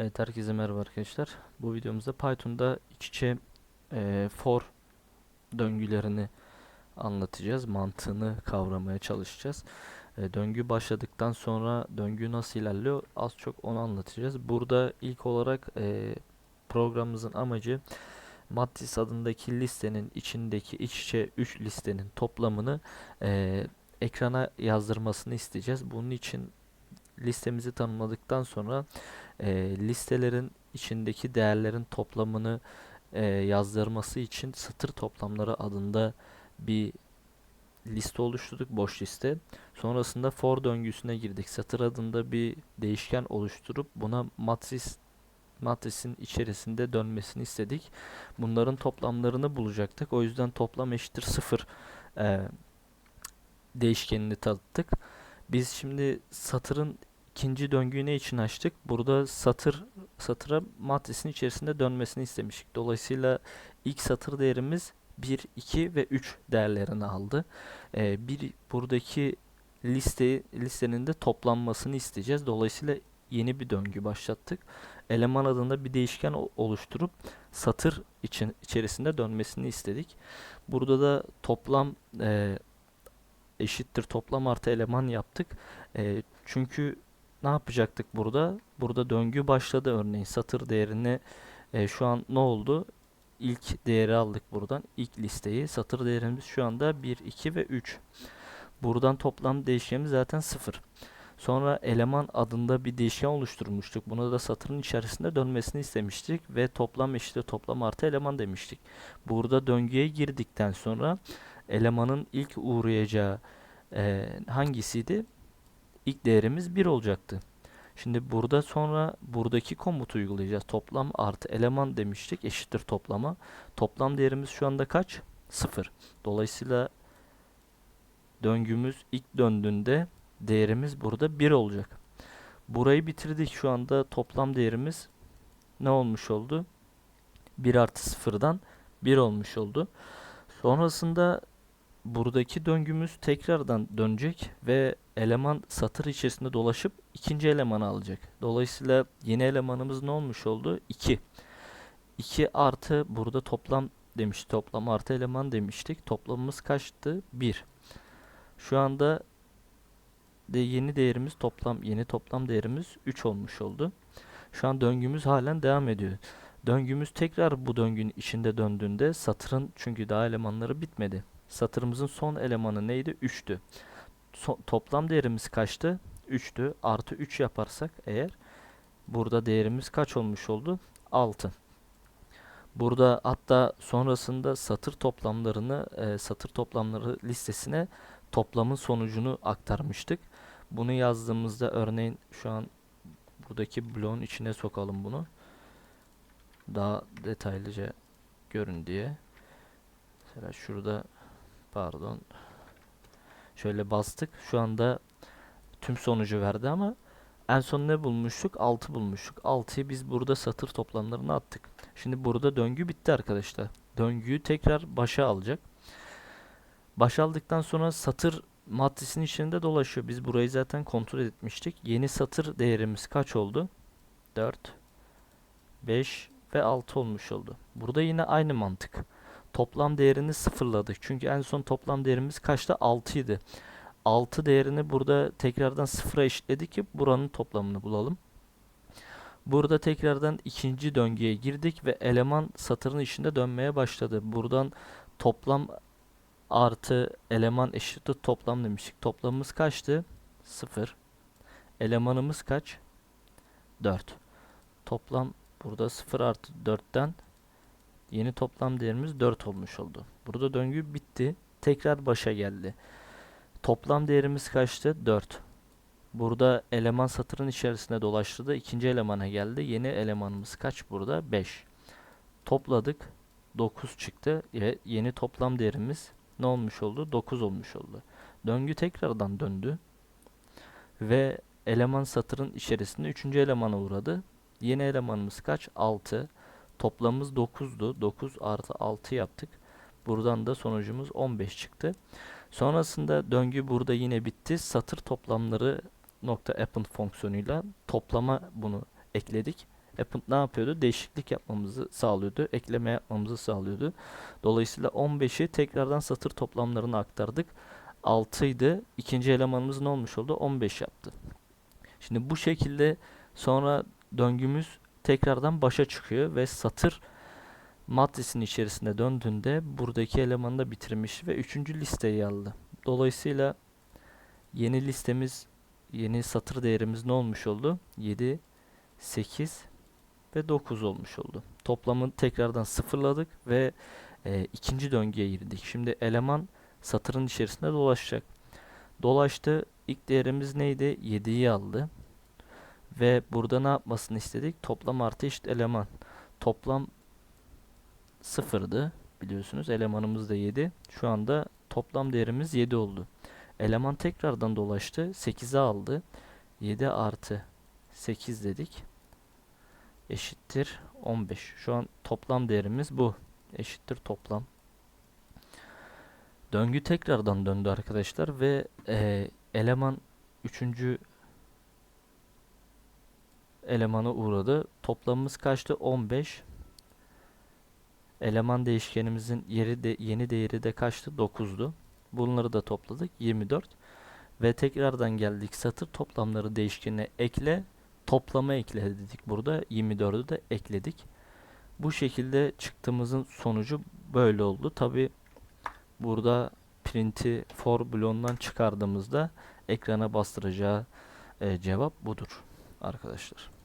Evet herkese merhaba arkadaşlar. Bu videomuzda Python'da iç içe e, for döngülerini anlatacağız. Mantığını kavramaya çalışacağız. E, döngü başladıktan sonra döngü nasıl ilerliyor az çok onu anlatacağız. Burada ilk olarak e, programımızın amacı Matris adındaki listenin içindeki iç içe 3 listenin toplamını e, ekrana yazdırmasını isteyeceğiz. Bunun için listemizi tanımladıktan sonra e, listelerin içindeki değerlerin toplamını e, yazdırması için satır toplamları adında bir liste oluşturduk boş liste. Sonrasında for döngüsüne girdik. Satır adında bir değişken oluşturup buna matris matrisin içerisinde dönmesini istedik. Bunların toplamlarını bulacaktık. O yüzden toplam eşittir 0 e, değişkenini tanıttık. Biz şimdi satırın ikinci döngüyü ne için açtık? Burada satır satıra matrisin içerisinde dönmesini istemiştik. Dolayısıyla ilk satır değerimiz 1, 2 ve 3 değerlerini aldı. Ee, bir buradaki liste listenin de toplanmasını isteyeceğiz. Dolayısıyla yeni bir döngü başlattık. Eleman adında bir değişken oluşturup satır için içerisinde dönmesini istedik. Burada da toplam e, eşittir toplam artı eleman yaptık. E, çünkü ne yapacaktık burada? Burada döngü başladı örneğin satır değerini e, şu an ne oldu? İlk değeri aldık buradan. ilk listeyi. Satır değerimiz şu anda 1, 2 ve 3. Buradan toplam değişkenimiz zaten 0. Sonra eleman adında bir değişken oluşturmuştuk. Buna da satırın içerisinde dönmesini istemiştik ve toplam eşittir toplam artı eleman demiştik. Burada döngüye girdikten sonra elemanın ilk uğrayacağı e, hangisiydi? İlk değerimiz 1 olacaktı. Şimdi burada sonra buradaki komutu uygulayacağız. Toplam artı eleman demiştik eşittir toplama. Toplam değerimiz şu anda kaç? 0. Dolayısıyla döngümüz ilk döndüğünde değerimiz burada 1 olacak. Burayı bitirdik. Şu anda toplam değerimiz ne olmuş oldu? 1 artı 0'dan 1 olmuş oldu. Sonrasında buradaki döngümüz tekrardan dönecek ve eleman satır içerisinde dolaşıp ikinci elemanı alacak. Dolayısıyla yeni elemanımız ne olmuş oldu? 2. 2 artı burada toplam demiş. Toplam artı eleman demiştik. Toplamımız kaçtı? 1. Şu anda de yeni değerimiz toplam yeni toplam değerimiz 3 olmuş oldu. Şu an döngümüz halen devam ediyor. Döngümüz tekrar bu döngünün içinde döndüğünde satırın çünkü daha elemanları bitmedi. Satırımızın son elemanı neydi? 3'tü. So- toplam değerimiz kaçtı? 3'tü. Artı 3 yaparsak eğer burada değerimiz kaç olmuş oldu? 6. Burada hatta sonrasında satır toplamlarını e, satır toplamları listesine toplamın sonucunu aktarmıştık. Bunu yazdığımızda örneğin şu an buradaki bloğun içine sokalım bunu. Daha detaylıca görün diye. Mesela şurada pardon şöyle bastık. Şu anda tüm sonucu verdi ama en son ne bulmuştuk? 6 bulmuştuk. 6'yı biz burada satır toplamlarına attık. Şimdi burada döngü bitti arkadaşlar. Döngüyü tekrar başa alacak. Başa aldıktan sonra satır matrisinin içinde dolaşıyor. Biz burayı zaten kontrol etmiştik. Yeni satır değerimiz kaç oldu? 4 5 ve 6 olmuş oldu. Burada yine aynı mantık. Toplam değerini sıfırladık. Çünkü en son toplam değerimiz kaçtı? 6 idi. 6 değerini burada tekrardan sıfıra eşitledik ki buranın toplamını bulalım. Burada tekrardan ikinci döngüye girdik ve eleman satırın içinde dönmeye başladı. Buradan toplam artı eleman eşittir toplam demiştik. Toplamımız kaçtı? 0. Elemanımız kaç? 4. Toplam burada 0 artı 4'ten yeni toplam değerimiz 4 olmuş oldu. Burada döngü bitti. Tekrar başa geldi. Toplam değerimiz kaçtı? 4. Burada eleman satırın içerisinde dolaştı da ikinci elemana geldi. Yeni elemanımız kaç burada? 5. Topladık. 9 çıktı. Ve yeni toplam değerimiz ne olmuş oldu? 9 olmuş oldu. Döngü tekrardan döndü. Ve eleman satırın içerisinde üçüncü elemana uğradı. Yeni elemanımız kaç? 6. Toplamımız 9'du. 9 artı 6 yaptık. Buradan da sonucumuz 15 çıktı. Sonrasında döngü burada yine bitti. Satır toplamları nokta append fonksiyonuyla toplama bunu ekledik. Append ne yapıyordu? Değişiklik yapmamızı sağlıyordu. Ekleme yapmamızı sağlıyordu. Dolayısıyla 15'i tekrardan satır toplamlarına aktardık. 6 idi. İkinci elemanımız ne olmuş oldu? 15 yaptı. Şimdi bu şekilde sonra döngümüz tekrardan başa çıkıyor ve satır matrisinin içerisinde döndüğünde buradaki elemanı da bitirmiş ve üçüncü listeyi aldı. Dolayısıyla yeni listemiz, yeni satır değerimiz ne olmuş oldu? 7, 8 ve 9 olmuş oldu. Toplamı tekrardan sıfırladık ve e, ikinci döngüye girdik. Şimdi eleman satırın içerisinde dolaşacak. Dolaştı. İlk değerimiz neydi? 7'yi aldı. Ve burada ne yapmasını istedik? Toplam artı eşit eleman. Toplam sıfırdı biliyorsunuz. Elemanımız da 7. Şu anda toplam değerimiz 7 oldu. Eleman tekrardan dolaştı. 8'e aldı. 7 artı 8 dedik. Eşittir 15. Şu an toplam değerimiz bu. Eşittir toplam. Döngü tekrardan döndü arkadaşlar ve e, eleman 3. elemana uğradı. Toplamımız kaçtı? 15. Eleman değişkenimizin yeri de yeni değeri de kaçtı? 9'du. Bunları da topladık. 24. Ve tekrardan geldik satır toplamları değişkenine ekle. Toplama ekle dedik burada. 24'ü de ekledik. Bu şekilde çıktığımızın sonucu böyle oldu. Tabi burada print'i for bloğundan çıkardığımızda ekrana bastıracağı e, cevap budur arkadaşlar.